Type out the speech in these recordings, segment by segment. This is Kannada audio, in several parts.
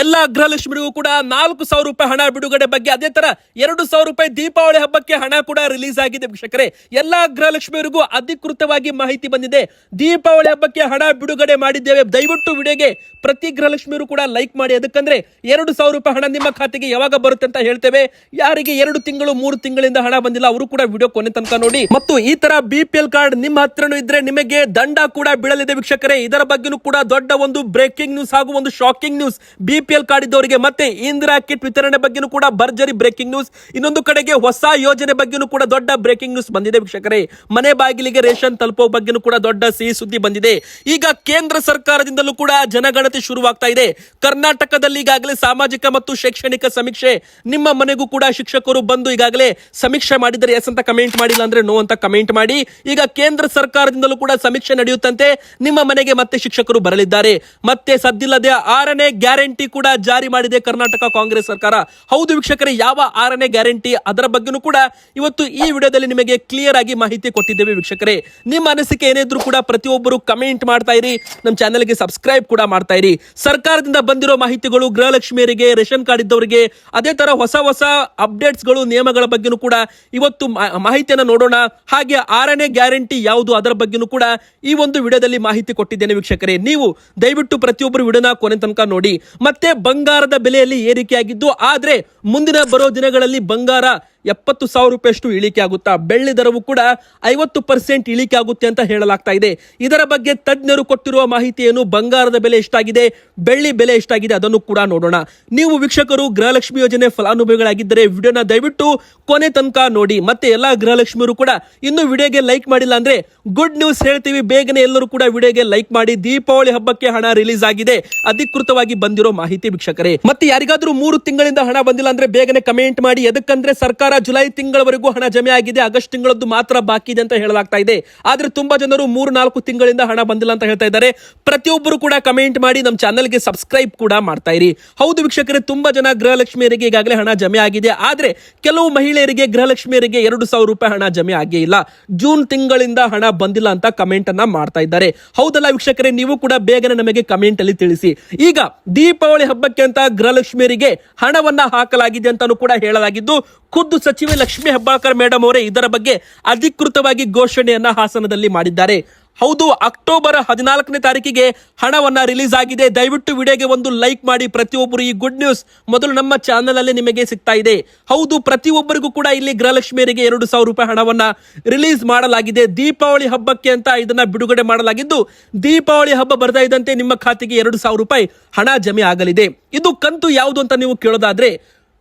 ಎಲ್ಲ ಗೃಹಲಕ್ಷ್ಮಿಗೂ ಕೂಡ ನಾಲ್ಕು ಸಾವಿರ ರೂಪಾಯಿ ಹಣ ಬಿಡುಗಡೆ ಬಗ್ಗೆ, ಅದೇ ತರ ಎರಡು ಸಾವಿರ ರೂಪಾಯಿ ದೀಪಾವಳಿ ಹಬ್ಬಕ್ಕೆ ಹಣ ಕೂಡ ರಿಲೀಸ್ ಆಗಿದೆ ವೀಕ್ಷಕರೇ. ಎಲ್ಲಾ ಗೃಹಲಕ್ಷ್ಮಿಯವರಿಗೂ ಅಧಿಕೃತವಾಗಿ ಮಾಹಿತಿ ಬಂದಿದೆ. ದೀಪಾವಳಿ ಹಬ್ಬಕ್ಕೆ ಹಣ ಬಿಡುಗಡೆ ಮಾಡಿದ್ದೇವೆ. ದಯವಿಟ್ಟು ವಿಡಿಯೋಗೆ ಪ್ರತಿ ಗೃಹಲಕ್ಷ್ಮಿಯರು ಕೂಡ ಲೈಕ್ ಮಾಡಿ. ಅದಕ್ಕಂದ್ರೆ ಎರಡು ಸಾವಿರ ರೂಪಾಯಿ ಹಣ ನಿಮ್ಮ ಖಾತೆಗೆ ಯಾವಾಗ ಬರುತ್ತೆ ಅಂತ ಹೇಳ್ತೇವೆ. ಯಾರಿಗೆ ಎರಡು ತಿಂಗಳು, ಮೂರು ತಿಂಗಳಿಂದ ಹಣ ಬಂದಿಲ್ಲ, ಅವರು ಕೂಡ ವಿಡಿಯೋ ಕೊನೆ ತನಕ ನೋಡಿ. ಮತ್ತು ಈ ತರ ಬಿಪಿಎಲ್ ಕಾರ್ಡ್ ನಿಮ್ಮ ಹತ್ರನೂ ಇದ್ರೆ ನಿಮಗೆ ದಂಡ ಕೂಡ ಬೀಳಲಿದೆ ವೀಕ್ಷಕರೇ. ಇದರ ಬಗ್ಗೆನೂ ಕೂಡ ದೊಡ್ಡ ಒಂದು ಬ್ರೇಕಿಂಗ್ ನ್ಯೂಸ್ ಹಾಗೂ ಒಂದು shocking news B P L card ಇದ್ದವರಿಗೆ ಮತ್ತೆ ಇಂದಿರಾ ಕಿಟ್ ವಿತರಣೆ ಬಗ್ಗೆನೂ ಕೂಡ ಭರ್ಜರಿ ಬ್ರೇಕಿಂಗ್ ನ್ಯೂಸ್ ಇನ್ನೊಂದು ಕಡೆಗೆ ಹೊಸ ಯೋಜನೆ ಬಗ್ಗೆನೂ ಕೂಡ ದೊಡ್ಡ ಬ್ರೇಕಿಂಗ್ ನ್ಯೂಸ್ ಬಂದಿದೆ ವೀಕ್ಷಕರೇ. ಮನೆ ಬಾಗಿಲಿಗೆ ರೇಷನ್ ತಲುಪೋ ಬಗ್ಗೆನೂ ಕೂಡ ದೊಡ್ಡ ಸಿಹಿ ಸುದ್ದಿ ಬಂದಿದೆ. ಈಗ ಕೇಂದ್ರ ಸರ್ಕಾರದಿಂದಲೂ ಕೂಡ ಜನಗಣತಿ ಶುರುವಾಗ್ತಾ ಇದೆ. ಕರ್ನಾಟಕದಲ್ಲಿ ಈಗಾಗಲೇ ಸಾಮಾಜಿಕ ಮತ್ತು ಶೈಕ್ಷಣಿಕ ಸಮೀಕ್ಷೆ, ನಿಮ್ಮ ಮನೆಗೂ ಕೂಡ ಶಿಕ್ಷಕರು ಬಂದು ಈಗಾಗಲೇ ಸಮೀಕ್ಷೆ ಮಾಡಿದರೆ ಎಸ್ ಅಂತ ಕಮೆಂಟ್ ಮಾಡಿಲ್ಲ ಅಂದ್ರೆ ನೋ ಅಂತ ಕಮೆಂಟ್ ಮಾಡಿ. ಈಗ ಕೇಂದ್ರ ಸರ್ಕಾರದಿಂದಲೂ ಕೂಡ ಸಮೀಕ್ಷೆ ನಡೆಯುತ್ತಂತೆ. ನಿಮ್ಮ ಮನೆಗೆ ಮತ್ತೆ ಶಿಕ್ಷಕರು ಬರಲಿದ್ದಾರೆ. ಮತ್ತೆ ಸದ್ದಿಲ್ಲದೆ ಆರನೇ ಗ್ಯಾರಂಟಿ ಕೂಡ ಜಾರಿ ಮಾಡಿದೆ ಕರ್ನಾಟಕ ಕಾಂಗ್ರೆಸ್ ಸರ್ಕಾರ. ಹೌದು ವೀಕ್ಷಕರೇ, ಯಾವ ಆರನೇ ಗ್ಯಾರಂಟಿ ಅದರ ಬಗ್ಗೆನೂ ಕೂಡ ಇವತ್ತು ಈ ವಿಡಿಯೋದಲ್ಲಿ ನಿಮಗೆ ಕ್ಲಿಯರ್ ಆಗಿ ಮಾಹಿತಿ ಕೊಟ್ಟಿದ್ದೇವೆ ವೀಕ್ಷಕರೇ. ನಿಮ್ಮ ಅನಿಸಿಕೆ ಏನಿದ್ರು ಕೂಡ ಪ್ರತಿಯೊಬ್ಬರು ಕಮೆಂಟ್ ಮಾಡ್ತಾ ಇರಿ, ನಮ್ಮ ಚಾನೆಲ್ಗೆ ಸಬ್ಸ್ಕ್ರೈಬ್ ಕೂಡ ಮಾಡ್ತಾ ಇರಿ. ಸರ್ಕಾರದಿಂದ ಬಂದಿರೋ ಮಾಹಿತಿಗಳು ಗೃಹಲಕ್ಷ್ಮಿಯರಿಗೆ ರೇಷನ್ ಕಾರ್ಡ್ ಇದ್ದವರಿಗೆ, ಅದೇ ತರ ಹೊಸ ಹೊಸ ಅಪ್ಡೇಟ್ಸ್ಗಳು ನಿಯಮಗಳ ಬಗ್ಗೆನೂ ಕೂಡ ಇವತ್ತು ಮಾಹಿತಿಯನ್ನು ನೋಡೋಣ. ಹಾಗೆ ಆರನೇ ಗ್ಯಾರಂಟಿ ಯಾವುದು ಅದರ ಬಗ್ಗೆನೂ ಕೂಡ ಈ ಒಂದು ವಿಡಿಯೋದಲ್ಲಿ ಮಾಹಿತಿ ಕೊಟ್ಟಿದ್ದೇನೆ ವೀಕ್ಷಕರೇ. ನೀವು ದಯವಿಟ್ಟು ಪ್ರತಿಯೊಬ್ಬರು ವಿಡಿಯೋನ ಕೊನೆ ತನಕ ನೋಡಿ. ಮತ್ತೆ ಬಂಗಾರದ ಬೆಲೆಯಲ್ಲಿ ಏರಿಕೆಯಾಗಿದ್ದು ಆದ್ರೆ ಮುಂದಿನ ಬರೋ ದಿನಗಳಲ್ಲಿ ಬಂಗಾರ ಎಪ್ಪತ್ತು ಸಾವಿರ ರೂಪಾಯಿಷ್ಟು ಇಳಿಕೆ ಆಗುತ್ತಾ, ಬೆಳ್ಳಿ ದರವು ಕೂಡ ಐವತ್ತು ಪರ್ಸೆಂಟ್ ಇಳಿಕೆ ಆಗುತ್ತೆ ಅಂತ ಹೇಳಲಾಗ್ತಾ ಇದೆ. ಇದರ ಬಗ್ಗೆ ತಜ್ಞರು ಕೊಟ್ಟಿರುವ ಮಾಹಿತಿಯನ್ನು ಬಂಗಾರದ ಬೆಲೆ ಎಷ್ಟಾಗಿದೆ, ಬೆಳ್ಳಿ ಬೆಲೆ ಎಷ್ಟಾಗಿದೆ ಅದನ್ನು ಕೂಡ ನೋಡೋಣ. ನೀವು ವೀಕ್ಷಕರು, ಗೃಹಲಕ್ಷ್ಮಿ ಯೋಜನೆ ಫಲಾನುಭವಿಗಳಾಗಿದ್ದರೆ ವಿಡಿಯೋನ ದಯವಿಟ್ಟು ಕೊನೆ ತನಕ ನೋಡಿ. ಮತ್ತೆ ಎಲ್ಲಾ ಗೃಹಲಕ್ಷ್ಮಿಯರು ಕೂಡ ಇನ್ನು ವಿಡಿಯೋಗೆ ಲೈಕ್ ಮಾಡಿಲ್ಲ ಅಂದ್ರೆ ಗುಡ್ ನ್ಯೂಸ್ ಹೇಳ್ತೀವಿ. ಬೇಗನೆ ಎಲ್ಲರೂ ಕೂಡ ವಿಡಿಯೋಗೆ ಲೈಕ್ ಮಾಡಿ. ದೀಪಾವಳಿ ಹಬ್ಬಕ್ಕೆ ಹಣ ರಿಲೀಸ್ ಆಗಿದೆ. ಅಧಿಕೃತವಾಗಿ ಬಂದಿರೋ ಮಾಹಿತಿ ವೀಕ್ಷಕರೇ. ಮತ್ತೆ ಯಾರಿಗಾದ್ರೂ ಮೂರು ತಿಂಗಳಿಂದ ಹಣ ಬಂದಿಲ್ಲ ಅಂದ್ರೆ ಬೇಗನೆ ಕಮೆಂಟ್ ಮಾಡಿ. ಎದಕ್ಕಂದ್ರೆ ಸರ್ಕಾರ ಜುಲೈ ತಿಂಗಳವರೆಗೂ ಹಣ ಜಮೆ ಆಗಿದೆ ಆಗಸ್ಟ್ ತಿಂಗಳದ್ದು ಮಾತ್ರ ಬಾಕಿ ಇದೆ ಅಂತ ಹೇಳಲಾಗ್ತಾ ಇದೆ. ಆದ್ರೆ ತುಂಬಾ ಜನರು ಮೂರು, ನಾಲ್ಕು ತಿಂಗಳಿಂದ ಹಣ ಬಂದಿಲ್ಲ ಅಂತ ಹೇಳ್ತಾ ಇದ್ದಾರೆ. ಪ್ರತಿಯೊಬ್ಬರು ಕೂಡ ಕಮೆಂಟ್ ಮಾಡಿ ನಮ್ಮ ಚಾನಲ್ಗೆ ಸಬ್ಸ್ಕ್ರೈಬ್ ಕೂಡ ಮಾಡ್ತಾ ಇರಿ. ಹೌದು ವೀಕ್ಷಕರೇ, ತುಂಬಾ ಜನ ಗೃಹಲಕ್ಷ್ಮಿಯರಿಗೆ ಈಗಾಗಲೇ ಹಣ ಜಮೆ ಆಗಿದೆ. ಆದ್ರೆ ಕೆಲವು ಮಹಿಳೆಯರಿಗೆ ಗೃಹಲಕ್ಷ್ಮಿಯರಿಗೆ ಎರಡು ಸಾವಿರ ರೂಪಾಯಿ ಹಣ ಜಮೆ ಆಗೇ ಇಲ್ಲ. ಜೂನ್ ತಿಂಗಳಿಂದ ಹಣ ಬಂದಿಲ್ಲ ಅಂತ ಕಮೆಂಟ್ ಅನ್ನ ಮಾಡ್ತಾ ಇದ್ದಾರೆ. ಹೌದಲ್ಲ ವೀಕ್ಷಕರೇ, ನೀವು ಕೂಡ ಬೇಗನೆ ನಮಗೆ ಕಮೆಂಟ್ ಅಲ್ಲಿ ತಿಳಿಸಿ. ಈಗ ದೀಪಾವಳಿ ಹಬ್ಬಕ್ಕೆ ಅಂತ ಗೃಹಲಕ್ಷ್ಮಿಯರಿಗೆ ಹಣವನ್ನ ಹಾಕಲಾಗಿದೆ ಅಂತಾನು ಕೂಡ ಹೇಳಲಾಗಿದ್ದು, ಖುದ್ದು ಸಚಿವೆ ಲಕ್ಷ್ಮಿ ಹೆಬ್ಬಾಳ್ಕರ್ ಮೇಡಮ್ ಅವರೇ ಇದರ ಬಗ್ಗೆ ಅಧಿಕೃತವಾಗಿ ಘೋಷಣೆಯನ್ನ ಹಾಸನದಲ್ಲಿ ಮಾಡಿದ್ದಾರೆ. ಹೌದು, ಅಕ್ಟೋಬರ್ ಹದಿನಾಲ್ಕನೇ ತಾರೀಕಿಗೆ ಹಣವನ್ನ ರಿಲೀಸ್ ಆಗಿದೆ. ದಯವಿಟ್ಟು ವಿಡಿಯೋಗೆ ಒಂದು ಲೈಕ್ ಮಾಡಿ. ಪ್ರತಿಯೊಬ್ಬರು ಈ ಗುಡ್ ನ್ಯೂಸ್ ಮೊದಲು ನಮ್ಮ ಚಾನೆಲ್ ಅಲ್ಲಿ ನಿಮಗೆ ಸಿಗ್ತಾ ಇದೆ. ಹೌದು, ಪ್ರತಿಯೊಬ್ಬರಿಗೂ ಕೂಡ ಇಲ್ಲಿ ಗೃಹಲಕ್ಷ್ಮಿಯರಿಗೆ ಎರಡು ಸಾವಿರ ರೂಪಾಯಿ ಹಣವನ್ನ ರಿಲೀಸ್ ಮಾಡಲಾಗಿದೆ. ದೀಪಾವಳಿ ಹಬ್ಬಕ್ಕೆ ಅಂತ ಇದನ್ನ ಬಿಡುಗಡೆ ಮಾಡಲಾಗಿದ್ದು, ದೀಪಾವಳಿ ಹಬ್ಬ ಬರ್ತಾ ಇದ್ದಂತೆ ನಿಮ್ಮ ಖಾತೆಗೆ ಎರಡು ಸಾವಿರ ರೂಪಾಯಿ ಹಣ ಜಮೆ ಆಗಲಿದೆ. ಇದು ಕಂತು ಯಾವುದು ಅಂತ ನೀವು ಕೇಳೋದಾದ್ರೆ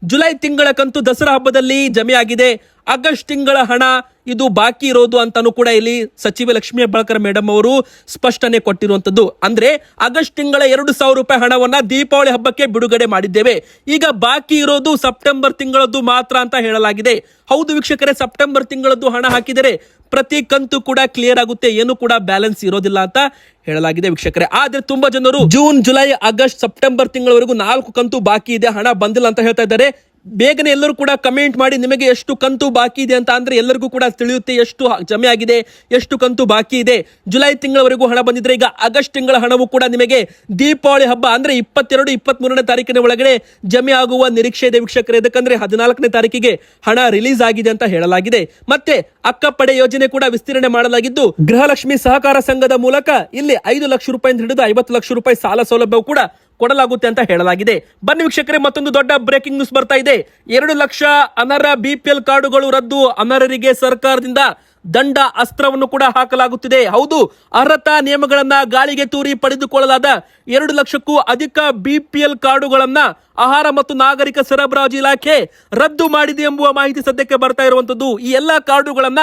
ಜುಲೈ ತಿಂಗಳ ಕಂತು ದಸರಾ ಹಬ್ಬದಲ್ಲಿ ಜಮೆ ಆಗಿದೆ ಆಗಸ್ಟ್ ತಿಂಗಳ ಹಣ ಇದು ಬಾಕಿ ಇರೋದು ಅಂತಾನು ಕೂಡ ಇಲ್ಲಿ ಸಚಿವೆ ಲಕ್ಷ್ಮೀ ಹೆಬ್ಬಾಳ್ಕರ್ ಮೇಡಮ್ ಅವರು ಸ್ಪಷ್ಟನೆ ಕೊಟ್ಟಿರುವಂತದ್ದು ಅಂದ್ರೆ ಆಗಸ್ಟ್ ತಿಂಗಳ ಎರಡು ಸಾವಿರ ರೂಪಾಯಿ ಹಣವನ್ನ ದೀಪಾವಳಿ ಹಬ್ಬಕ್ಕೆ ಬಿಡುಗಡೆ ಮಾಡಿದ್ದೇವೆ. ಈಗ ಬಾಕಿ ಇರೋದು ಸೆಪ್ಟೆಂಬರ್ ತಿಂಗಳದ್ದು ಮಾತ್ರ ಅಂತ ಹೇಳಲಾಗಿದೆ. ಹೌದು ವೀಕ್ಷಕರೇ, ಸೆಪ್ಟೆಂಬರ್ ತಿಂಗಳದ್ದು ಹಣ ಹಾಕಿದರೆ ಪ್ರತಿ ಕಂತು ಕೂಡ ಕ್ಲಿಯರ್ ಆಗುತ್ತೆ, ಏನು ಕೂಡ ಬ್ಯಾಲೆನ್ಸ್ ಇರೋದಿಲ್ಲ ಅಂತ ಹೇಳಲಾಗಿದೆ ವೀಕ್ಷಕರೇ. ಆದ್ರೆ ತುಂಬಾ ಜನರು ಜೂನ್, ಜುಲೈ, ಆಗಸ್ಟ್, ಸೆಪ್ಟೆಂಬರ್ ತಿಂಗಳವರೆಗೂ ನಾಲ್ಕು ಕಂತು ಬಾಕಿ ಇದೆ, ಹಣ ಬಂದಿಲ್ಲ ಅಂತ ಹೇಳ್ತಾ ಇದ್ದಾರೆ. ಬೇಗನೆ ಎಲ್ಲರೂ ಕೂಡ ಕಮೆಂಟ್ ಮಾಡಿ ನಿಮಗೆ ಎಷ್ಟು ಕಂತು ಬಾಕಿ ಇದೆ ಅಂತ ಅಂದರೆ ಎಲ್ಲರಿಗೂ ಕೂಡ ತಿಳಿಯುತ್ತೆ ಎಷ್ಟು ಜಮೆ ಆಗಿದೆ, ಎಷ್ಟು ಕಂತು ಬಾಕಿ ಇದೆ. ಜುಲೈ ತಿಂಗಳವರೆಗೂ ಹಣ ಬಂದಿದ್ರೆ ಈಗ ಆಗಸ್ಟ್ ತಿಂಗಳ ಹಣವು ಕೂಡ ನಿಮಗೆ ದೀಪಾವಳಿ ಹಬ್ಬ ಅಂದ್ರೆ ಇಪ್ಪತ್ತೆರಡು ಇಪ್ಪತ್ತ್ ಮೂರನೇ ತಾರೀಕಿನ ಒಳಗಡೆ ಜಮೆ ಆಗುವ ನಿರೀಕ್ಷೆ ಇದೆ ವೀಕ್ಷಕರು. ಯಾಕಂದ್ರೆ ಹದಿನಾಲ್ಕನೇ ತಾರೀಕಿಗೆ ಹಣ ರಿಲೀಸ್ ಆಗಿದೆ ಅಂತ ಹೇಳಲಾಗಿದೆ. ಮತ್ತೆ ಅಕ್ಕಪಡೆ ಯೋಜನೆ ಕೂಡ ವಿಸ್ತರಣೆ ಮಾಡಲಾಗಿದ್ದು, ಗೃಹಲಕ್ಷ್ಮಿ ಸಹಕಾರ ಸಂಘದ ಮೂಲಕ ಇಲ್ಲಿ ಐದು ಲಕ್ಷ ರೂಪಾಯಿ ಹಿಡಿದು ಐವತ್ತು ಲಕ್ಷ ರೂಪಾಯಿ ಸಾಲ ಸೌಲಭ್ಯವು ಕೂಡ ಕೊಡಲಾಗುತ್ತೆ ಅಂತ ಹೇಳಲಾಗಿದೆ. ಬನ್ನಿ ವೀಕ್ಷಕರೇ, ಮತ್ತೊಂದು ದೊಡ್ಡ ಬ್ರೇಕಿಂಗ್ ನ್ಯೂಸ್ ಬರ್ತಾ ಇದೆ. ಎರಡು ಲಕ್ಷ ಅನರ್ಹ ಬಿಪಿಎಲ್ ಕಾರ್ಡುಗಳು ರದ್ದು. ಅನರ್ಹರಿಗೆ ಸರ್ಕಾರದಿಂದ ದಂಡ ಅಸ್ತ್ರವನ್ನು ಕೂಡ ಹಾಕಲಾಗುತ್ತಿದೆ. ಹೌದು, ಅರ್ಹತಾ ನಿಯಮಗಳನ್ನ ಗಾಳಿಗೆ ತೂರಿ ಪಡೆದುಕೊಳ್ಳಲಾದ ಎರಡು ಲಕ್ಷಕ್ಕೂ ಅಧಿಕ ಬಿಪಿಎಲ್ ಕಾರ್ಡುಗಳನ್ನ ಆಹಾರ ಮತ್ತು ನಾಗರಿಕ ಸರಬರಾಜು ಇಲಾಖೆ ರದ್ದು ಮಾಡಿದೆ ಎಂಬುವ ಮಾಹಿತಿ ಸದ್ಯಕ್ಕೆ ಬರ್ತಾ ಇರುವಂತದ್ದು. ಈ ಎಲ್ಲಾ ಕಾರ್ಡುಗಳನ್ನ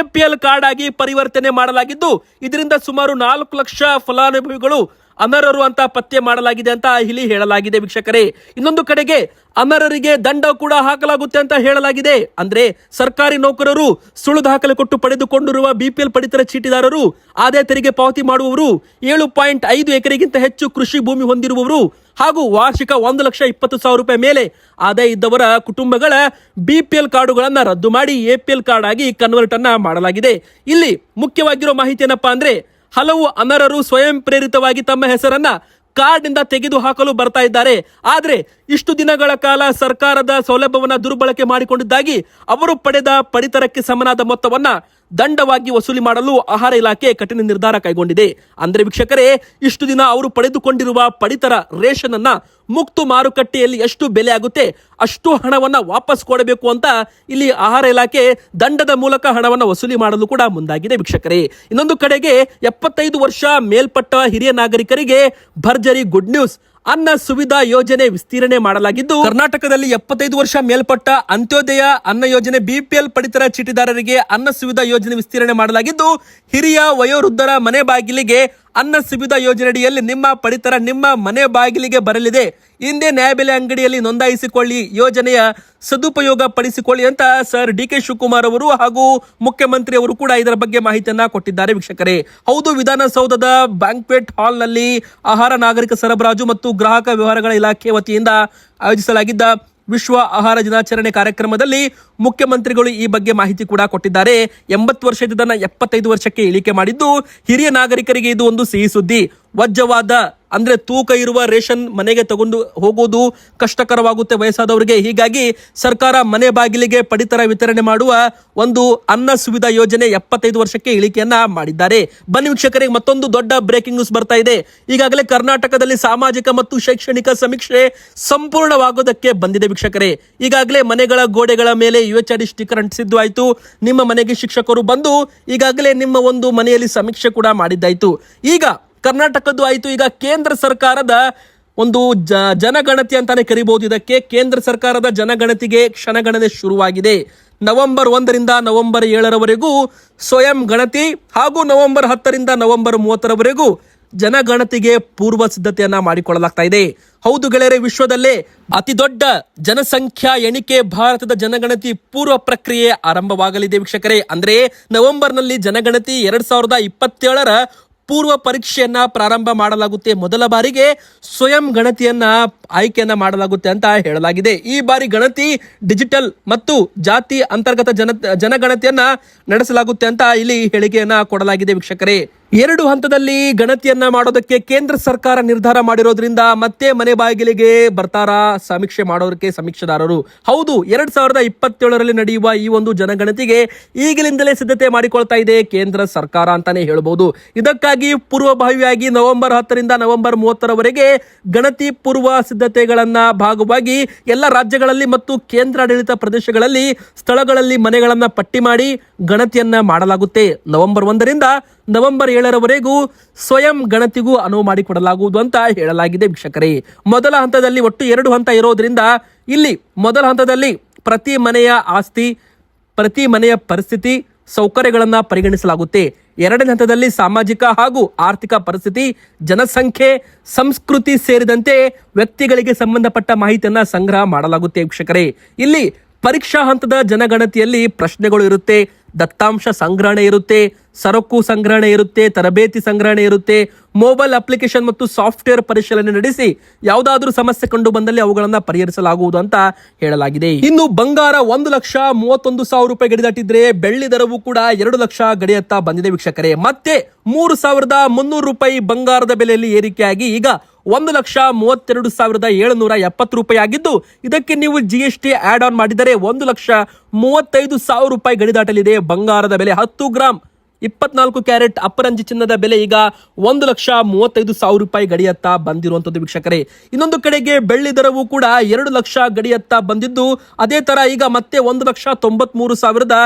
ಎಪಿಎಲ್ ಕಾರ್ಡ್ ಆಗಿ ಪರಿವರ್ತನೆ ಮಾಡಲಾಗಿದ್ದು, ಇದರಿಂದ ಸುಮಾರು ನಾಲ್ಕು ಲಕ್ಷ ಫಲಾನುಭವಿಗಳು ಅನರ್ಹರು ಅಂತ ಪತ್ತೆ ಮಾಡಲಾಗಿದೆ ಅಂತ ಇಲ್ಲಿ ಹೇಳಲಾಗಿದೆ ವೀಕ್ಷಕರೇ. ಇನ್ನೊಂದು ಕಡೆಗೆ ಅನರರಿಗೆ ದಂಡ ಕೂಡ ಹಾಕಲಾಗುತ್ತೆ ಅಂತ ಹೇಳಲಾಗಿದೆ. ಅಂದ್ರೆ ಸರ್ಕಾರಿ ನೌಕರರು ಸುಳ್ಳು ದಾಖಲೆ ಕೊಟ್ಟು ಪಡೆದುಕೊಂಡಿರುವ ಬಿಪಿಎಲ್ ಪಡಿತರ ಚೀಟಿದಾರರು, ಆದಾಯ ತೆರಿಗೆ ಪಾವತಿ ಮಾಡುವವರು, ಏಳು ಪಾಯಿಂಟ್ ಐದು ಎಕರೆಗಿಂತ ಹೆಚ್ಚು ಕೃಷಿ ಭೂಮಿ ಹೊಂದಿರುವವರು ಹಾಗೂ ವಾರ್ಷಿಕ ಒಂದು ಲಕ್ಷ ಇಪ್ಪತ್ತು ಸಾವಿರ ರೂಪಾಯಿ ಮೇಲೆ ಆದಾಯ ಇದ್ದವರ ಕುಟುಂಬಗಳ ಬಿಪಿಎಲ್ ಕಾರ್ಡುಗಳನ್ನು ರದ್ದು ಮಾಡಿ ಎಪಿಎಲ್ ಕಾರ್ಡ್ ಆಗಿ ಕನ್ವರ್ಟ್ ಅನ್ನ ಮಾಡಲಾಗಿದೆ. ಇಲ್ಲಿ ಮುಖ್ಯವಾಗಿರೋ ಮಾಹಿತಿ ಏನಪ್ಪಾ ಅಂದ್ರೆ ಹಲವು ಅನರರು ಸ್ವಯಂ ಪ್ರೇರಿತವಾಗಿ ತಮ್ಮ ಹೆಸರನ್ನ ಕಾರ್ಡ್ನಿಂದ ತೆಗೆದು ಹಾಕಲು ಬರ್ತಾ ಇದ್ದಾರೆ. ಆದರೆ ಇಷ್ಟು ದಿನಗಳ ಕಾಲ ಸರ್ಕಾರದ ಸೌಲಭ್ಯವನ್ನ ದುರ್ಬಳಕೆ ಮಾಡಿಕೊಂಡಿದ್ದಾಗಿ ಅವರು ಪಡೆದ ಪಡಿತರಕ್ಕೆ ಸಮನಾದ ಮೊತ್ತವನ್ನ ದಂಡವಾಗಿ ವಸೂಲಿ ಮಾಡಲು ಆಹಾರ ಇಲಾಖೆ ಕಠಿಣ ನಿರ್ಧಾರ ಕೈಗೊಂಡಿದೆ. ಅಂದ್ರೆ ವೀಕ್ಷಕರೇ, ಇಷ್ಟು ದಿನ ಅವರು ಪಡೆದುಕೊಂಡಿರುವ ಪಡಿತರ ರೇಷನ್ ಅನ್ನ ಮುಕ್ತು ಮಾರುಕಟ್ಟೆಯಲ್ಲಿ ಎಷ್ಟು ಬೆಲೆ ಆಗುತ್ತೆ, ಅಷ್ಟು ಹಣವನ್ನ ವಾಪಸ್ ಕೊಡಬೇಕು ಅಂತ ಇಲ್ಲಿ ಆಹಾರ ಇಲಾಖೆ ದಂಡದ ಮೂಲಕ ಹಣವನ್ನ ವಸೂಲಿ ಮಾಡಲು ಕೂಡ ಮುಂದಾಗಿದೆ ವೀಕ್ಷಕರೇ. ಇನ್ನೊಂದು ಕಡೆಗೆ ಎಪ್ಪತ್ತೈದು ವರ್ಷ ಮೇಲ್ಪಟ್ಟ ಹಿರಿಯ ನಾಗರಿಕರಿಗೆ ಭರ್ಜರಿ ಗುಡ್ ನ್ಯೂಸ್, ಅನ್ನ ಸುವಿಧಾ ಯೋಜನೆ ವಿಸ್ತೀರ್ಣೆ ಮಾಡಲಾಗಿದ್ದು, ಕರ್ನಾಟಕದಲ್ಲಿ ಎಪ್ಪತ್ತೈದು ವರ್ಷ ಮೇಲ್ಪಟ್ಟ ಅಂತ್ಯೋದಯ ಅನ್ನ ಯೋಜನೆ ಬಿಪಿಎಲ್ ಪಡಿತರ ಚೀಟಿದಾರರಿಗೆ ಅನ್ನ ಸುವಿಧಾ ಯೋಜನೆ ವಿಸ್ತೀರ್ಣೆ ಮಾಡಲಾಗಿದ್ದು, ಹಿರಿಯ ವಯೋವೃದ್ಧರ ಮನೆ ಬಾಗಿಲಿಗೆ ಅನ್ನ ಸಿಬಿದ ಯೋಜನೆಯಡಿಯಲ್ಲಿ ನಿಮ್ಮ ಪಡಿತರ ನಿಮ್ಮ ಮನೆ ಬಾಗಿಲಿಗೆ ಬರಲಿದೆ. ಹಿಂದೆ ನ್ಯಾಯಬೆಲೆ ಅಂಗಡಿಯಲ್ಲಿ ನೋಂದಾಯಿಸಿಕೊಳ್ಳಿ. ಯೋಜನೆಯ ಸದುಪಯೋಗ ಪಡಿಸಿಕೊಳ್ಳಿ ಅಂತ ಸರ್ ಡಿ ಕೆ ಶಿವಕುಮಾರ್ ಅವರು ಹಾಗೂ ಮುಖ್ಯಮಂತ್ರಿ ಅವರು ಕೂಡ ಇದರ ಬಗ್ಗೆ ಮಾಹಿತಿಯನ್ನ ಕೊಟ್ಟಿದ್ದಾರೆ ವೀಕ್ಷಕರೇ. ಹೌದು, ವಿಧಾನಸೌಧದ ಬ್ಯಾಂಕ್ವೆಟ್ ಹಾಲ್ನಲ್ಲಿ ಆಹಾರ ನಾಗರಿಕ ಸರಬರಾಜು ಮತ್ತು ಗ್ರಾಹಕ ವ್ಯವಹಾರಗಳ ಇಲಾಖೆ ವತಿಯಿಂದ ಆಯೋಜಿಸಲಾಗಿದ್ದ ವಿಶ್ವ ಆಹಾರ ದಿನಾಚರಣೆ ಕಾರ್ಯಕ್ರಮದಲ್ಲಿ ಮುಖ್ಯಮಂತ್ರಿಗಳು ಈ ಬಗ್ಗೆ ಮಾಹಿತಿ ಕೂಡ ಕೊಟ್ಟಿದ್ದಾರೆ. ಎಂಬತ್ತು ವರ್ಷದಿಂದ ಎಪ್ಪತ್ತೈದು ವರ್ಷಕ್ಕೆ ಇಳಿಕೆ ಮಾಡಿದ್ದು, ಹಿರಿಯ ನಾಗರಿಕರಿಗೆ ಇದು ಒಂದು ಸಿಹಿ ಸುದ್ದಿ. ವಜ್ಜವಾದ ಅಂದ್ರೆ ತೂಕ ಇರುವ ರೇಷನ್ ಮನೆಗೆ ತಗೊಂಡು ಹೋಗುವುದು ಕಷ್ಟಕರವಾಗುತ್ತೆ ವಯಸ್ಸಾದವರಿಗೆ. ಹೀಗಾಗಿ ಸರ್ಕಾರ ಮನೆ ಬಾಗಿಲಿಗೆ ಪಡಿತರ ವಿತರಣೆ ಮಾಡುವ ಒಂದು ಅನ್ನ ಸುವಿಧಾ ಯೋಜನೆ ಎಪ್ಪತ್ತೈದು ವರ್ಷಕ್ಕೆ ಇಳಿಕೆಯನ್ನ ಮಾಡಿದ್ದಾರೆ. ಬನ್ನಿ ವೀಕ್ಷಕರಿಗೆ ಮತ್ತೊಂದು ದೊಡ್ಡ ಬ್ರೇಕಿಂಗ್ ನ್ಯೂಸ್ ಬರ್ತಾ ಇದೆ. ಈಗಾಗಲೇ ಕರ್ನಾಟಕದಲ್ಲಿ ಸಾಮಾಜಿಕ ಮತ್ತು ಶೈಕ್ಷಣಿಕ ಸಮೀಕ್ಷೆ ಸಂಪೂರ್ಣವಾಗೋದಕ್ಕೆ ಬಂದಿದೆ ವೀಕ್ಷಕರೇ. ಈಗಾಗಲೇ ಮನೆಗಳ ಗೋಡೆಗಳ ಮೇಲೆ ಯು ಎಚ್ ಡಿ ಸ್ಟಿಕರ್ ಅಂಟಿಸಿದ್ದು ಆಯ್ತು ನಿಮ್ಮ ಮನೆಗೆ ಶಿಕ್ಷಕರು ಬಂದು ಈಗಾಗಲೇ ನಿಮ್ಮ ಒಂದು ಮನೆಯಲ್ಲಿ ಸಮೀಕ್ಷೆ ಕೂಡ ಮಾಡಿದ್ದಾಯ್ತು. ಈಗ ಕರ್ನಾಟಕದ್ದು ಆಯ್ತು. ಈಗ ಕೇಂದ್ರ ಸರ್ಕಾರದ ಒಂದು ಜ, ಜನಗಣತಿ ಅಂತಾನೆ ಕರಿಬಹುದು. ಇದಕ್ಕೆ ಕೇಂದ್ರ ಸರ್ಕಾರದ ಜನಗಣತಿಗೆ ಕ್ಷಣಗಣನೆ ಶುರುವಾಗಿದೆ. ನವೆಂಬರ್ ಒಂದರಿಂದ ನವೆಂಬರ್ ಏಳರವರೆಗೂ ಸ್ವಯಂ ಗಣತಿ ಹಾಗೂ ನವೆಂಬರ್ ಹತ್ತರಿಂದ ನವೆಂಬರ್ ಮೂವತ್ತರವರೆಗೂ ಜನಗಣತಿಗೆ ಪೂರ್ವ ಸಿದ್ಧತೆಯನ್ನ ಮಾಡಿಕೊಳ್ಳಲಾಗ್ತಾ ಇದೆ. ಹೌದು ಗೆಳೆಯರೆ, ವಿಶ್ವದಲ್ಲೇ ಅತಿ ದೊಡ್ಡ ಜನಸಂಖ್ಯಾ ಎಣಿಕೆ ಭಾರತದ ಜನಗಣತಿ ಪೂರ್ವ ಪ್ರಕ್ರಿಯೆ ಆರಂಭವಾಗಲಿದೆ ವೀಕ್ಷಕರೇ. ಅಂದ್ರೆ ನವೆಂಬರ್ನಲ್ಲಿ ಜನಗಣತಿ ಎರಡ್ ಸಾವಿರದ ಇಪ್ಪತ್ತೇಳರ ಪೂರ್ವ ಪರೀಕ್ಷೆಯನ್ನ ಪ್ರಾರಂಭ ಮಾಡಲಾಗುತ್ತೆ. ಮೊದಲ ಬಾರಿಗೆ ಸ್ವಯಂ ಗಣತಿಯನ್ನ ಆಯ್ಕೆಯನ್ನ ಮಾಡಲಾಗುತ್ತೆ ಅಂತ ಹೇಳಲಾಗಿದೆ. ಈ ಬಾರಿ ಗಣತಿ ಡಿಜಿಟಲ್ ಮತ್ತು ಜಾತಿ ಅಂತರ್ಗತ ಜನ, ಜನಗಣತಿಯನ್ನ ನಡೆಸಲಾಗುತ್ತೆ ಅಂತ ಇಲ್ಲಿ ಹೇಳಿಕೆಯನ್ನ ಕೊಡಲಾಗಿದೆ ವೀಕ್ಷಕರೇ. ಎರಡು ಹಂತದಲ್ಲಿ ಗಣತಿಯನ್ನ ಮಾಡೋದಕ್ಕೆ ಕೇಂದ್ರ ಸರ್ಕಾರ ನಿರ್ಧಾರ ಮಾಡಿರೋದ್ರಿಂದ ಮತ್ತೆ ಮನೆ ಬಾಗಿಲಿಗೆ ಬರ್ತಾರಾ ಸಮೀಕ್ಷೆ ಮಾಡೋದಕ್ಕೆ ಸಮೀಕ್ಷೆದಾರರು? ಹೌದು, ಎರಡ್ ಸಾವಿರದ ಇಪ್ಪತ್ತೇಳರಲ್ಲಿ ನಡೆಯುವ ಈ ಒಂದು ಜನಗಣತಿಗೆ ಈಗಲಿಂದಲೇ ಸಿದ್ಧತೆ ಮಾಡಿಕೊಳ್ತಾ ಇದೆ ಕೇಂದ್ರ ಸರ್ಕಾರ ಅಂತಾನೆ ಹೇಳಬಹುದು ಇದಕ್ಕಾಗಿ ಪೂರ್ವಭಾವಿಯಾಗಿ ನವೆಂಬರ್ ಹತ್ತರಿಂದ ನವೆಂಬರ್ ಮೂವತ್ತರವರೆಗೆ ಗಣತಿ ಪೂರ್ವ ಸಿದ್ಧತೆಗಳನ್ನ ಭಾಗವಾಗಿ ಎಲ್ಲ ರಾಜ್ಯಗಳಲ್ಲಿ ಮತ್ತು ಕೇಂದ್ರಾಡಳಿತ ಪ್ರದೇಶಗಳಲ್ಲಿ ಸ್ಥಳಗಳಲ್ಲಿ ಮನೆಗಳನ್ನ ಪಟ್ಟಿ ಮಾಡಿ ಗಣತಿಯನ್ನ ಮಾಡಲಾಗುತ್ತೆ. ನವೆಂಬರ್ ಒಂದರಿಂದ ನವೆಂಬರ್ ಏಳರವರೆಗೂ ಸ್ವಯಂ ಗಣತಿಗೂ ಅನುವು ಮಾಡಿಕೊಡಲಾಗುವುದು ಅಂತ ಹೇಳಲಾಗಿದೆ ವೀಕ್ಷಕರೇ. ಮೊದಲ ಹಂತದಲ್ಲಿ ಒಟ್ಟು ಎರಡು ಹಂತ ಇರೋದ್ರಿಂದ ಇಲ್ಲಿ ಮೊದಲ ಹಂತದಲ್ಲಿ ಪ್ರತಿ ಮನೆಯ ಆಸ್ತಿ, ಪ್ರತಿ ಮನೆಯ ಪರಿಸ್ಥಿತಿ, ಸೌಕರ್ಯಗಳನ್ನು ಪರಿಗಣಿಸಲಾಗುತ್ತೆ. ಎರಡನೇ ಹಂತದಲ್ಲಿ ಸಾಮಾಜಿಕ ಹಾಗೂ ಆರ್ಥಿಕ ಪರಿಸ್ಥಿತಿ, ಜನಸಂಖ್ಯೆ, ಸಂಸ್ಕೃತಿ ಸೇರಿದಂತೆ ವ್ಯಕ್ತಿಗಳಿಗೆ ಸಂಬಂಧಪಟ್ಟ ಮಾಹಿತಿಯನ್ನು ಸಂಗ್ರಹ ಮಾಡಲಾಗುತ್ತೆ ವೀಕ್ಷಕರೇ. ಇಲ್ಲಿ ಪರೀಕ್ಷಾ ಹಂತದ ಜನಗಣತಿಯಲ್ಲಿ ಪ್ರಶ್ನೆಗಳು ಇರುತ್ತೆ ದತ್ತಾಂಶ ಸಂಗ್ರಹಣೆ ಇರುತ್ತೆ, ಸರಕು ಸಂಗ್ರಹಣೆ ಇರುತ್ತೆ, ತರಬೇತಿ ಸಂಗ್ರಹಣೆ ಇರುತ್ತೆ. ಮೊಬೈಲ್ ಅಪ್ಲಿಕೇಶನ್ ಮತ್ತು ಸಾಫ್ಟ್ವೇರ್ ಪರಿಶೀಲನೆ ನಡೆಸಿ ಯಾವುದಾದ್ರೂ ಸಮಸ್ಯೆ ಕಂಡು ಬಂದಲ್ಲಿ ಅವುಗಳನ್ನು ಪರಿಹರಿಸಲಾಗುವುದು ಅಂತ ಹೇಳಲಾಗಿದೆ. ಇನ್ನು ಬಂಗಾರ ಒಂದು ಲಕ್ಷ ಮೂವತ್ತೊಂದು ಸಾವಿರ ರೂಪಾಯಿ ಗಡಿ ದಾಟಿದ್ರೆ ಬೆಳ್ಳಿ ದರವು ಕೂಡ ಎರಡು ಲಕ್ಷ ಗಡಿಯತ್ತ ಬಂದಿದೆ ವೀಕ್ಷಕರೇ. ಮತ್ತೆ ಮೂರು ಸಾವಿರದ ಮುನ್ನೂರು ರೂಪಾಯಿ ಬಂಗಾರದ ಬೆಲೆಯಲ್ಲಿ ಏರಿಕೆಯಾಗಿ ಈಗ ಒಂದು ಲಕ್ಷ ಮೂವತ್ತೆರಡು ಸಾವಿರದ ಏಳುನೂರ ಎಪ್ಪತ್ತು ರೂಪಾಯಿ ಆಗಿದ್ದು ಇದಕ್ಕೆ ನೀವು G S T add on ಮಾಡಿದರೆ ಒಂದು ಲಕ್ಷ ಮೂವತ್ತೈದು ಸಾವಿರ ರೂಪಾಯಿ ಗಡಿದಾಟಲಿದೆ ಬಂಗಾರದ ಬೆಲೆ ಹತ್ತು ಗ್ರಾಮ್ ಇಪ್ಪತ್ನಾಲ್ಕು ಕ್ಯಾರೆಟ್ ಅಪರಂಜಿ ಚಿನ್ನದ ಬೆಲೆ ಈಗ ಒಂದು ಲಕ್ಷ ಮೂವತ್ತೈದು ಸಾವಿರ ರೂಪಾಯಿ ಗಡಿಯತ್ತ ಬಂದಿರುವಂತದ್ದು ವೀಕ್ಷಕರೇ. ಇನ್ನೊಂದು ಕಡೆಗೆ ಬೆಳ್ಳಿ ದರವು ಕೂಡ ಎರಡು ಲಕ್ಷ ಗಡಿಯತ್ತ ಬಂದಿದ್ದು, ಅದೇ ತರ ಈಗ ಮತ್ತೆ ಒಂದು ಲಕ್ಷ ತೊಂಬತ್ಮೂರು ಸಾವಿರದ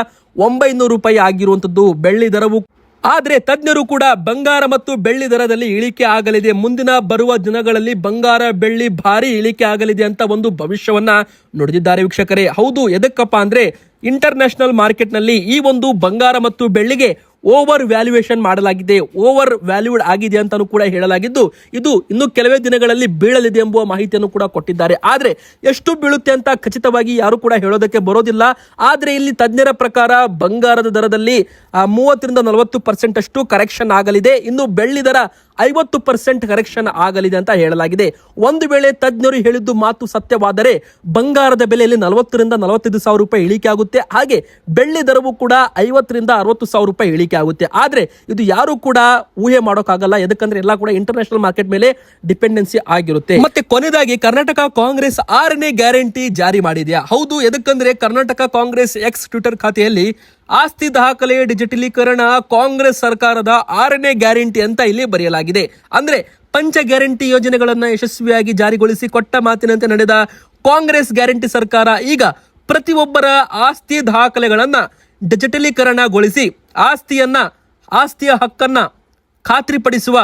ಒಂಬೈನೂರು ರೂಪಾಯಿ ಆಗಿರುವಂತದ್ದು ಬೆಳ್ಳಿ ದರವು ಆದ್ರೆ ತಜ್ಞರು ಕೂಡ ಬಂಗಾರ ಮತ್ತು ಬೆಳ್ಳಿ ದರದಲ್ಲಿ ಇಳಿಕೆ ಆಗಲಿದೆ. ಮುಂದಿನ ಬರುವ ದಿನಗಳಲ್ಲಿ ಬಂಗಾರ, ಬೆಳ್ಳಿ ಭಾರಿ ಇಳಿಕೆ ಆಗಲಿದೆ ಅಂತ ಒಂದು ಭವಿಷ್ಯವನ್ನ ನುಡಿದಿದ್ದಾರೆ ವೀಕ್ಷಕರೇ. ಹೌದು, ಎದಕ್ಕಪ್ಪ ಅಂದ್ರೆ ಇಂಟರ್ನ್ಯಾಷನಲ್ ಮಾರ್ಕೆಟ್ನಲ್ಲಿ ಈ ಒಂದು ಬಂಗಾರ ಮತ್ತು ಬೆಳ್ಳಿಗೆ ಓವರ್ ವ್ಯಾಲ್ಯೂಯೇಷನ್ ಮಾಡಲಾಗಿದೆ, ಓವರ್ ವ್ಯಾಲ್ಯೂಡ್ ಆಗಿದೆ ಅಂತಾನೂ ಕೂಡ ಹೇಳಲಾಗಿದ್ದು, ಇದು ಇನ್ನು ಕೆಲವೇ ದಿನಗಳಲ್ಲಿ ಬೀಳಲಿದೆ ಎಂಬುವ ಮಾಹಿತಿಯನ್ನು ಕೂಡ ಕೊಟ್ಟಿದ್ದಾರೆ. ಆದರೆ ಎಷ್ಟು ಬೀಳುತ್ತೆ ಅಂತ ಖಚಿತವಾಗಿ ಯಾರು ಕೂಡ ಹೇಳೋದಕ್ಕೆ ಬರೋದಿಲ್ಲ. ಆದರೆ ಇಲ್ಲಿ ತಜ್ಞರ ಪ್ರಕಾರ ಬಂಗಾರದ ದರದಲ್ಲಿ ಮೂವತ್ತರಿಂದ ನಲವತ್ತು ಪರ್ಸೆಂಟ್ ಅಷ್ಟು ಕರೆಕ್ಷನ್ ಆಗಲಿದೆ. ಇನ್ನು ಬೆಳ್ಳಿ ದರ ಐವತ್ತು ಪರ್ಸೆಂಟ್ ಕರೆಕ್ಷನ್ ಆಗಲಿದೆ ಅಂತ ಹೇಳಲಾಗಿದೆ. ಒಂದು ವೇಳೆ ತಜ್ಞರು ಹೇಳಿದ್ದು ಮಾತು ಸತ್ಯವಾದರೆ ಬಂಗಾರದ ಬೆಲೆಯಲ್ಲಿ ನಲವತ್ತರಿಂದ ನಲವತ್ತೈದು ಸಾವಿರ ರೂಪಾಯಿ ಇಳಿಕೆ ಆಗುತ್ತೆ. ಹಾಗೆ ಬೆಳ್ಳಿ ದರವು ಕೂಡ ಐವತ್ತರಿಂದ ಅರವತ್ತು ಸಾವಿರ ರೂಪಾಯಿ ಇಳಿಕೆ ಆಗುತ್ತೆ. ಆದರೆ ಇದು ಯಾರು ಕೂಡ ಊಹೆ ಮಾಡೋಕ್ಕಾಗಲ್ಲ. ಯಾಕಂದ್ರೆ ಎಲ್ಲ ಕೂಡ ಇಂಟರ್ನ್ಯಾಷನಲ್ ಮಾರ್ಕೆಟ್ ಮೇಲೆ ಡಿಪೆಂಡೆನ್ಸಿ ಆಗಿರುತ್ತೆ. ಮತ್ತೆ ಕೊನೆಯದಾಗಿ ಕರ್ನಾಟಕ ಕಾಂಗ್ರೆಸ್ ಆರನೇ ಗ್ಯಾರಂಟಿ ಜಾರಿ ಮಾಡಿದೆಯಾ? ಹೌದು, ಎದಕ್ಕಂದ್ರೆ ಕರ್ನಾಟಕ ಕಾಂಗ್ರೆಸ್ ಎಕ್ಸ್ ಟ್ವಿಟರ್ ಖಾತೆಯಲ್ಲಿ ಆಸ್ತಿ ದಾಖಲೆ, ಡಿಜಿಟಲೀಕರಣ, ಕಾಂಗ್ರೆಸ್ ಸರ್ಕಾರದ ಆರನೇ ಗ್ಯಾರಂಟಿ ಅಂತ ಇಲ್ಲಿ ಬರೆಯಲಾಗಿದೆ. ಅಂದ್ರೆ ಪಂಚ ಗ್ಯಾರಂಟಿ ಯೋಜನೆಗಳನ್ನು ಯಶಸ್ವಿಯಾಗಿ ಜಾರಿಗೊಳಿಸಿ ಕೊಟ್ಟ ಮಾತಿನಂತೆ ನಡೆದ ಕಾಂಗ್ರೆಸ್ ಗ್ಯಾರಂಟಿ ಸರ್ಕಾರ ಈಗ ಪ್ರತಿಯೊಬ್ಬರ ಆಸ್ತಿ ದಾಖಲೆಗಳನ್ನ ಡಿಜಿಟಲೀಕರಣಗೊಳಿಸಿ ಆಸ್ತಿಯನ್ನ, ಆಸ್ತಿಯ ಹಕ್ಕನ್ನ ಖಾತ್ರಿಪಡಿಸುವ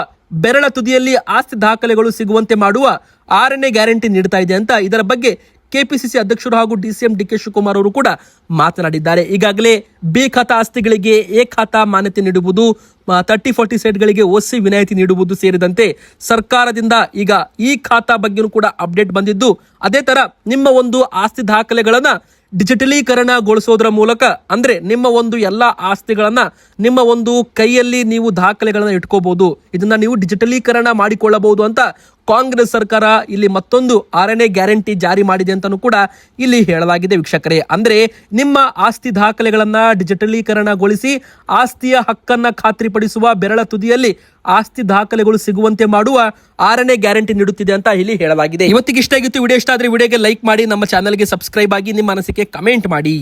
ಬೆರಳ ತುದಿಯಲ್ಲಿ ಆಸ್ತಿ ದಾಖಲೆಗಳು ಸಿಗುವಂತೆ ಮಾಡುವ ಆರನೇ ಗ್ಯಾರಂಟಿ ನೀಡ್ತಾ ಇದೆ ಅಂತ ಇದರ ಬಗ್ಗೆ ಕೆಪಿಸಿಸಿ ಅಧ್ಯಕ್ಷರು ಹಾಗೂ ಡಿಸಿಎಂ ಡಿ ಕೆ ಶಿವಕುಮಾರ್ ಅವರು ಕೂಡ ಮಾತನಾಡಿದ್ದಾರೆ. ಈಗಾಗಲೇ ಬಿ ಖಾತಾ ಆಸ್ತಿಗಳಿಗೆ ಎ ಖಾತಾ ಮಾನ್ಯತೆ ನೀಡುವುದು ತರ್ಟಿ ಫೋರ್ಟಿ ಸೈಟ್ಗಳಿಗೆ ಒಸಿ ವಿನಾಯಿತಿ ನೀಡುವುದು ಸೇರಿದಂತೆ ಸರ್ಕಾರದಿಂದ ಈಗ ಈ ಖಾತಾ ಬಗ್ಗೆಯೂ ಕೂಡ ಅಪ್ಡೇಟ್ ಬಂದಿದ್ದು, ಅದೇ ತರ ನಿಮ್ಮ ಒಂದು ಆಸ್ತಿ ದಾಖಲೆಗಳನ್ನ ಡಿಜಿಟಲೀಕರಣಗೊಳಿಸೋದ್ರ ಮೂಲಕ ಅಂದ್ರೆ ನಿಮ್ಮ ಒಂದು ಎಲ್ಲ ಆಸ್ತಿಗಳನ್ನ ನಿಮ್ಮ ಒಂದು ಕೈಯಲ್ಲಿ ನೀವು ದಾಖಲೆಗಳನ್ನ ಇಟ್ಕೋಬಹುದು ಇದನ್ನ ನೀವು ಡಿಜಿಟಲೀಕರಣ ಮಾಡಿಕೊಳ್ಳಬಹುದು ಅಂತ ಕಾಂಗ್ರೆಸ್ ಸರ್ಕಾರ ಇಲ್ಲಿ ಮತ್ತೊಂದು ಆರನೇ ಗ್ಯಾರಂಟಿ ಜಾರಿ ಮಾಡಿದೆ ಅಂತಲೂ ಕೂಡ ಇಲ್ಲಿ ಹೇಳಲಾಗಿದೆ ವೀಕ್ಷಕರೇ. ಅಂದ್ರೆ ನಿಮ್ಮ ಆಸ್ತಿ ದಾಖಲೆಗಳನ್ನ ಡಿಜಿಟಲೀಕರಣಗೊಳಿಸಿ ಆಸ್ತಿಯ ಹಕ್ಕನ್ನ ಖಾತ್ರಿಪಡಿಸುವ ಬೆರಳ ತುದಿಯಲ್ಲಿ ಆಸ್ತಿ ದಾಖಲೆಗಳು ಸಿಗುವಂತೆ ಮಾಡುವ ಆರನೇ ಗ್ಯಾರಂಟಿ ನೀಡುತ್ತಿದೆ ಅಂತ ಇಲ್ಲಿ ಹೇಳಲಾಗಿದೆ. ಇವತ್ತಿಗೆ ಇಷ್ಟ ಆಗಿತ್ತು ವಿಡಿಯೋ ಇಷ್ಟ ಆದ್ರೆ ವಿಡಿಯೋಗೆ ಲೈಕ್ ಮಾಡಿ, ನಮ್ಮ ಚಾನಲ್ಗೆ ಸಬ್ಸ್ಕ್ರೈಬ್ ಆಗಿ ನಿಮ್ಮ ಅನಿಸಿಕೆ ಕಮೆಂಟ್ ಮಾಡಿ.